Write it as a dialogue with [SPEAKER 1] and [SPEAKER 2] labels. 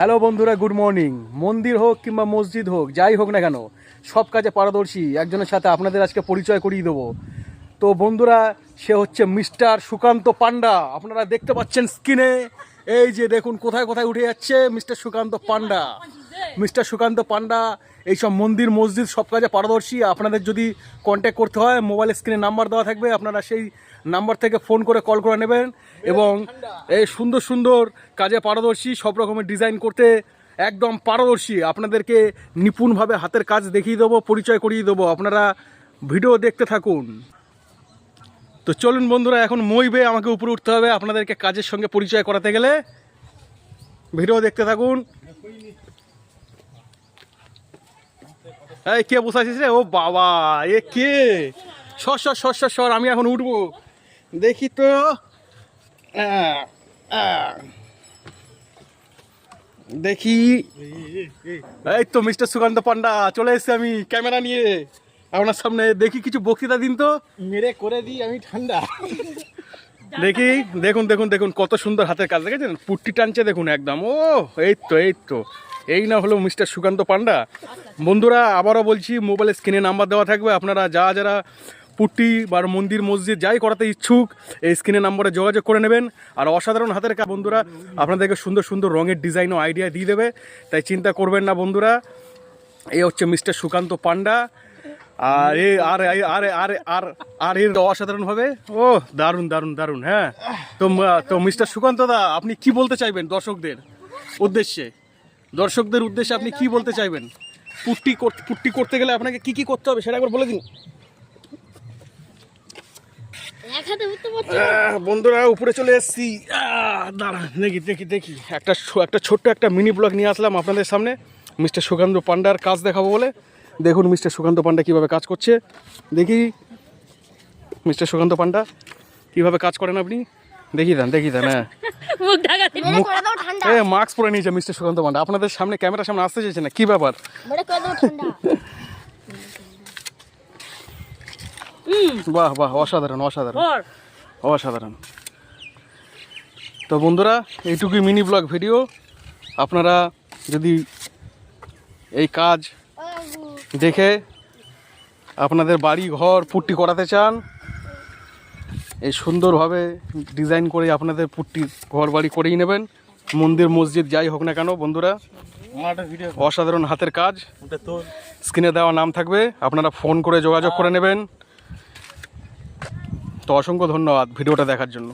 [SPEAKER 1] Hello বন্ধুরা, good morning. মন্দির হোক কিংবা মসজিদ হোক, যাই হোক না কেন, সব কাজে পারদর্শী। একজনের সাথে আপনাদের আজকে পরিচয় করিয়ে দেবো। তো বন্ধুরা, সে হচ্ছে মিস্টার সুকান্ত পান্ডা আপনারা দেখতে পাচ্ছেন স্ক্রিনে, এই যে দেখুন, কোথায় কোথায় উঠে যাচ্ছে মিস্টার সুকান্ত পান্ডা মিস্টার সুকান্ত পান্ডা এইসব মন্দির, মসজিদ, সব কাজে পারদর্শী। আপনাদের যদি কন্ট্যাক্ট করতে হয় মোবাইল স্ক্রিনে নাম্বার দেওয়া থাকবে, আপনারা সেই নাম্বার থেকে ফোন করে কল করে নেবেন। এবং এই সুন্দর সুন্দর কাজে পারদর্শী, সব রকমের ডিজাইন করতে একদম পারদর্শী। আপনাদেরকে নিপুণভাবে হাতের কাজ দেখিয়ে দেবো, পরিচয় করিয়ে দেবো। আপনারা ভিডিও দেখতে থাকুন। তো চলুন বন্ধুরা, এখন মই আমাকে উপরে উঠতে হবে। আপনাদেরকে কাজের সঙ্গে পরিচয় করাতে গেলে ভিডিও দেখতে থাকুন। এই কে বসে আছিস রে? ও বাবা এ কে? সর সর সর সর সর আমি এখন উঠবো। দেখি তো। দেখি। এই তো মিস্টার সুকান্ত পান্ডা চলে এসেছি আমি ক্যামেরা নিয়ে। আপনার সামনে দেখি কিছু বক্তৃতা দিন তো।
[SPEAKER 2] মেরে করে দিই আমি ঠান্ডা।
[SPEAKER 1] দেখি দেখুন দেখুন দেখুন কত সুন্দর হাতের কাজ দেখেছেন? পুট্টি টানছে দেখুন একদম। ও এই তো এই তো। এই না হলো মিস্টার সুকান্ত পান্ডা। বন্ধুরা, আবারও বলছি মোবাইলে স্ক্রিনে নাম্বার দেওয়া থাকবে। আপনারা যা যারা পুট্টি বা মন্দির মসজিদ যাই করাতে ইচ্ছুক, এই স্ক্রিনে নাম্বারে যোগাযোগ করে নেবেন। আর অসাধারণ হাতের কাজ, বন্ধুরা, আপনাদেরকে সুন্দর সুন্দর রঙের ডিজাইন ও আইডিয়া দিয়ে দেবে। তাই চিন্তা করবেন না, বন্ধুরা। এই হচ্ছে মিস্টার সুকান্ত পান্ডা। আর এ, আর আর আর আর আর এর অসাধারণ হবে। ও, দারুণ দারুণ দারুণ হ্যাঁ। তো তো মিস্টার সুকান্ত দা, আপনি কি বলতে চাইবেন দর্শকদের উদ্দেশ্যে? দর্শকদের উদ্দেশ্যে আপনি কি বলতে চাইবেন? পুট্টি পুট্টি করতে গেলে আপনাকে কি কি করতে হবে সেটা একবার বলে দিন। বন্ধুরা উপরে চলে এসেছি। দাঁড়ান দেখি দেখি দেখি। একটা একটা ছোট্ট একটা মিনি ব্লগ নিয়ে আসলাম আপনাদের সামনে। মিস্টার সুকান্ত পান্ডার কাজ দেখাবো বলে। দেখুন মিস্টার সুকান্ত পান্ডা কীভাবে কাজ করছে। দেখি মিস্টার সুকান্ত পান্ডা কীভাবে কাজ করেন আপনি। দেখি দেন দেখি দেন হ্যাঁ।
[SPEAKER 3] মুখ ঢাকাতে
[SPEAKER 1] মুখ-
[SPEAKER 3] করে দাও ঠান্ডা।
[SPEAKER 1] এ মাস্ক পরে নিয়েছে মিস্টার সুকান্ত পান্ডা আপনাদের সামনে ক্যামেরার সামনে আসতে চাইছে না কী ব্যাপার?
[SPEAKER 3] মেরে করে দাও ঠান্ডা।
[SPEAKER 1] বাহ বাহ অসাধারণ অসাধারণ। অসাধারণ। তো বন্ধুরা এইটুকুই মিনি ব্লগ ভিডিও। আপনারা যদি এই কাজ দেখে আপনাদের বাড়ি ঘর পুট্টি করাতে চান এই সুন্দরভাবে ডিজাইন করে আপনাদের পুট্টি ঘর বাড়ি করেই নেবেন। মন্দির মসজিদ যাই হোক না কেন বন্ধুরা অসাধারণ হাতের কাজ।
[SPEAKER 2] ওটা
[SPEAKER 1] স্ক্রিনে দেওয়া নাম থাকবে আপনারা ফোন করে যোগাযোগ করে নেবেন। তো অসংখ্য ধন্যবাদ ভিডিওটা দেখার জন্য।